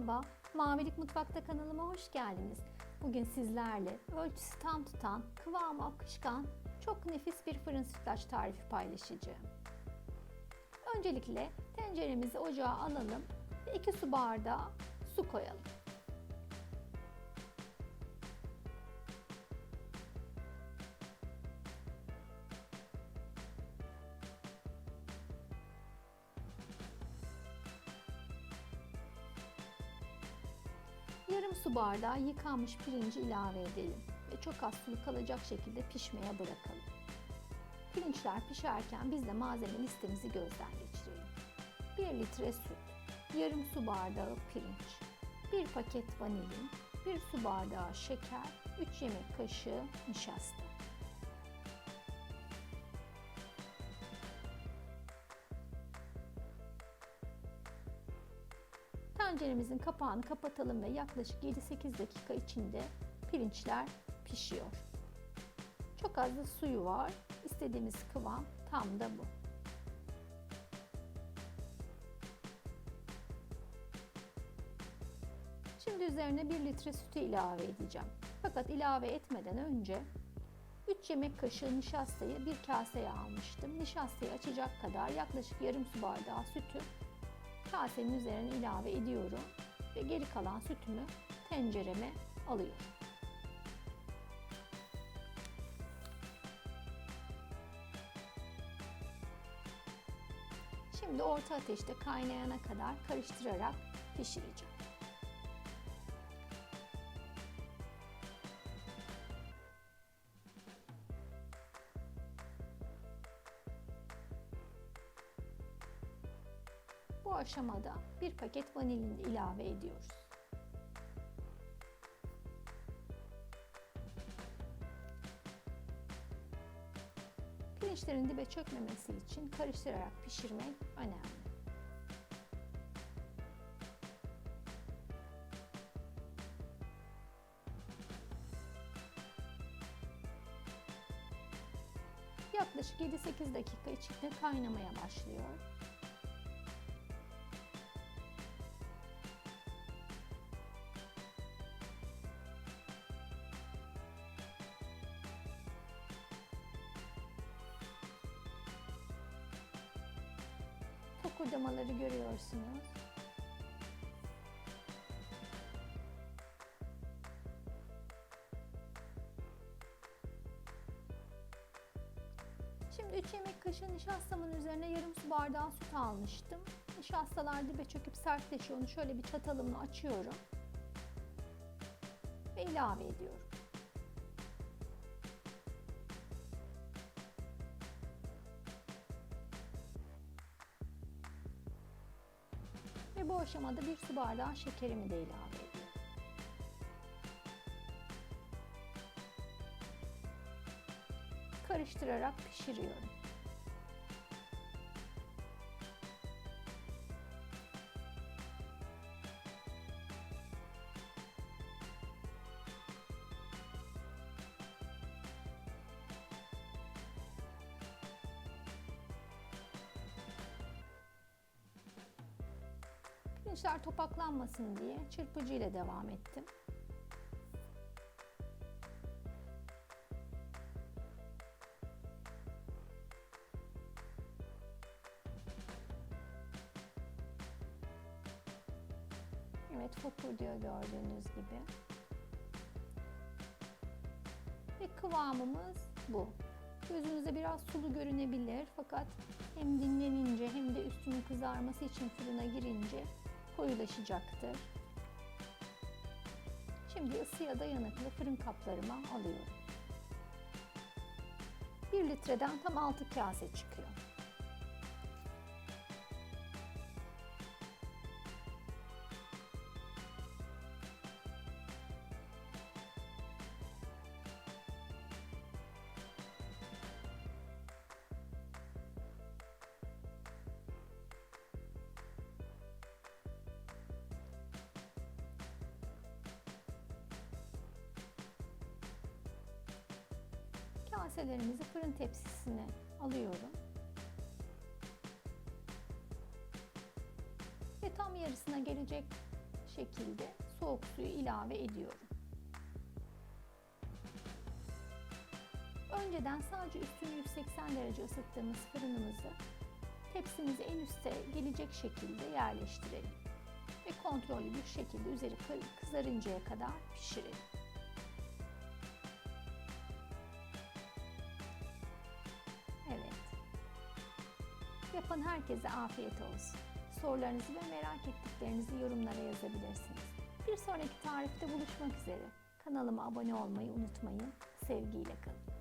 Merhaba, Mavilik Mutfakta kanalıma hoş geldiniz. Bugün sizlerle ölçüsü tam tutan, kıvamı akışkan, çok nefis bir fırın sütlaç tarifi paylaşacağım. Öncelikle tenceremizi ocağa alalım ve 2 su bardağı su koyalım. Yarım su bardağı yıkanmış pirinci ilave edelim ve çok az sulu kalacak şekilde pişmeye bırakalım. Pirinçler pişerken biz de malzeme listemizi gözden geçirelim. 1 litre süt, yarım su bardağı pirinç, 1 paket vanilin, 1 su bardağı şeker, 3 yemek kaşığı nişasta. Tenceremizin kapağını kapatalım ve yaklaşık 7-8 dakika içinde pirinçler pişiyor. Çok az da suyu var. İstediğimiz kıvam tam da bu. Şimdi üzerine 1 litre sütü ilave edeceğim. Fakat ilave etmeden önce 3 yemek kaşığı nişastayı bir kaseye almıştım. Nişastayı açacak kadar yaklaşık yarım su bardağı sütü kasenin üzerine ilave ediyorum ve geri kalan sütümü tencereme alıyorum. Şimdi orta ateşte kaynayana kadar karıştırarak pişireceğim. Aşamada bir paket vanilin ilave ediyoruz. Pirinçlerin dibe çökmemesi için karıştırarak pişirmek önemli. Yaklaşık 7-8 dakika içinde kaynamaya başlıyor. Fokurdamaları görüyorsunuz. Şimdi 3 yemek kaşığı nişastamın üzerine yarım su bardağı süt almıştım. Nişastalar dibe çöküp sertleşiyor. Onu şöyle bir çatalımla açıyorum. Ve ilave ediyorum. Bu aşamada bir su bardağı şekerimi de ilave ediyorum. Karıştırarak pişiriyorum. Pirinçler topaklanmasın diye çırpıcı ile devam ettim. Evet fokur diyor gördüğünüz gibi. Ve kıvamımız bu. Gözünüze biraz sulu görünebilir fakat hem dinlenince hem de üstünün kızarması için fırına girince koyulaşacaktır. Şimdi ısıya dayanıklı fırın kaplarıma alıyorum. 1 litreden tam 6 kase çıkıyor. Kaselerimizi fırın tepsisine alıyorum. Ve tam yarısına gelecek şekilde soğuk suyu ilave ediyorum. Önceden sadece üstünü 180 derece ısıttığımız fırınımızı tepsimizi en üste gelecek şekilde yerleştirelim ve kontrollü bir şekilde üzeri kızarıncaya kadar pişirelim. Herkese afiyet olsun. Sorularınızı ve merak ettiklerinizi yorumlara yazabilirsiniz. Bir sonraki tarifte buluşmak üzere. Kanalıma abone olmayı unutmayın. Sevgiyle kalın.